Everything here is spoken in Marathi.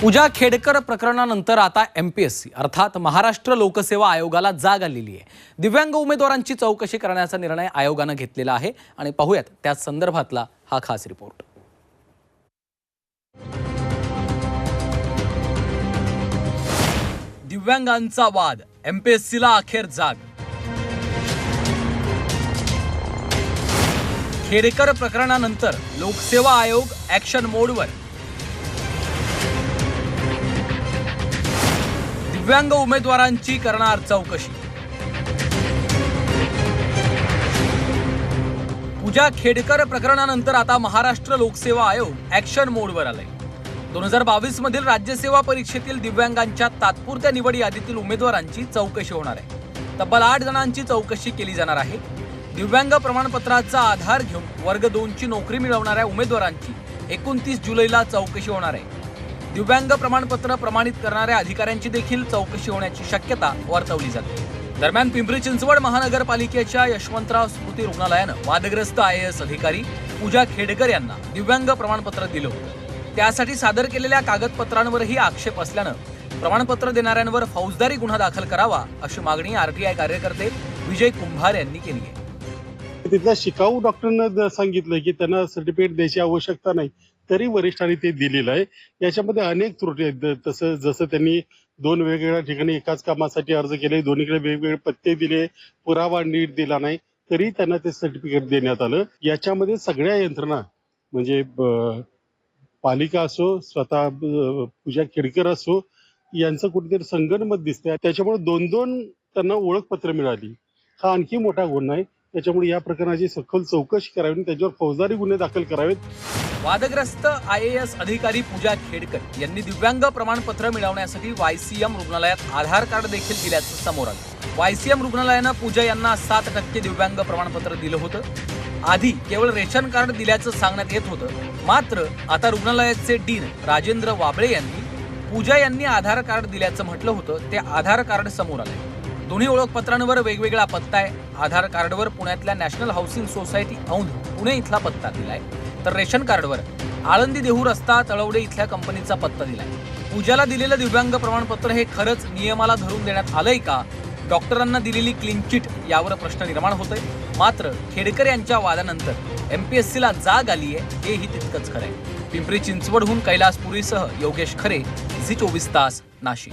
पूजा खेडकर प्रकरणानंतर आता एम पी एस सी अर्थात महाराष्ट्र लोकसेवा आयोगाला जाग आलेली आहे. दिव्यांग उमेदवारांची चौकशी करण्याचा निर्णय आयोगानं घेतलेला आहे आणि पाहूयात त्या संदर्भातला हा खास रिपोर्ट. दिव्यांगांचा वाद एम पी एस सीला अखेर जाग. खेडेकर प्रकरणानंतर लोकसेवा आयोग ऍक्शन मोडवर दिव्यांग उमेदवारांची करणार चौकशी. पूजा खेडकर प्रकरणानंतर आता महाराष्ट्र लोकसेवा आयोग ऍक्शन मोडवर आलाय. दोन हजार बावीस मधील राज्यसेवा परीक्षेतील दिव्यांगांच्या तात्पुरत्या निवड यादीतील उमेदवारांची चौकशी होणार आहे. तब्बल आठ जणांची चौकशी केली जाणार आहे. दिव्यांग प्रमाणपत्राचा आधार घेऊन वर्ग दोनची नोकरी मिळवणाऱ्या उमेदवारांची एकोणतीस जुलैला चौकशी होणार आहे. दिव्यांग प्रमाणपत्र प्रमाणित करणाऱ्या अधिकाऱ्यांची देखील चौकशी होण्याची शक्यता वर्तवली जाते. दरम्यान पिंपरी चिंचवड महानगरपालिकेच्या यशवंतराव स्मृती रुग्णालयानं वादग्रस्त आय एस अधिकारी पूजा खेडकर यांना दिव्यांग प्रमाणपत्र दिलं होतं. त्यासाठी सादर केलेल्या कागदपत्रांवरही आक्षेप असल्यानं प्रमाणपत्र देणाऱ्यांवर फौजदारी गुन्हा दाखल करावा अशी मागणी आरटीआय कार्यकर्ते विजय कुंभार यांनी केली आहे. तिथल्या शिकाऊ डॉक्टरनं सांगितलं की त्यांना सर्टिफिकेट द्यायची आवश्यकता नाही तरी वरिष्ठांनी ते दिलेलं आहे. याच्यामध्ये अनेक त्रुटी आहेत. तसं जसं त्यांनी दोन वेगवेगळ्या ठिकाणी एकाच कामासाठी अर्ज केले दोन्हीकडे वेगवेगळे पत्ते दिले पुरावा नीट दिला नाही तरी त्यांना ते सर्टिफिकेट देण्यात आलं. याच्यामध्ये सगळ्या यंत्रणा म्हणजे पालिका असो स्वतः पूजा खेडकर असो यांचं कुठेतरी संगणमत दिसतंय. त्याच्यामुळे दोन दोन त्यांना ओळखपत्र मिळाली. हा आणखी मोठा गुन्हा आहे. त्याच्यामुळे या प्रकरणाची सखोल चौकशी करावी आणि त्याच्यावर फौजदारी गुन्हे दाखल करावेत. वादग्रस्त आय एस अधिकारी पूजा खेडकर यांनी दिव्यांग प्रमाणपत्र मिळवण्यासाठी वायसीएम रुग्णालयात आधार कार्ड देखील दिल्याचं समोर आलं. वायसीएम रुग्णालयानं पूजा यांना सात टक्के दिव्यांग प्रमाणपत्र दिलं होतं. आधी केवळ रेशन कार्ड दिल्याचं सांगण्यात येत होतं. मात्र आता रुग्णालयाचे डीन राजेंद्र वाबळे यांनी पूजा यांनी आधार कार्ड दिल्याचं म्हटलं होतं. ते आधार कार्ड समोर आले दोन्ही ओळखपत्रांवर वेगवेगळा पत्ता आहे. आधार कार्डवर पुण्यातल्या national housing society Aundh Pune इथला पत्ता दिलाय. तर रेशन कार्डवर. आळंदी देहू रस्ता तळवडे इथल्या कंपनीचा पत्ता दिलाय. पूजाला दिलेलं दिव्यांग प्रमाणपत्र हे खरंच नियमाला धरून देण्यात आलंय का? डॉक्टरांना दिलेली क्लीन चिट यावर प्रश्न निर्माण होतोय. मात्र खेडकर यांच्या वादानंतर एम पी एस सीला जाग आली आहे हेही तितकंच खरंय. पिंपरी चिंचवडहून कैलास पुरीसह योगेश खरे झी चोवीस तास नाशिक.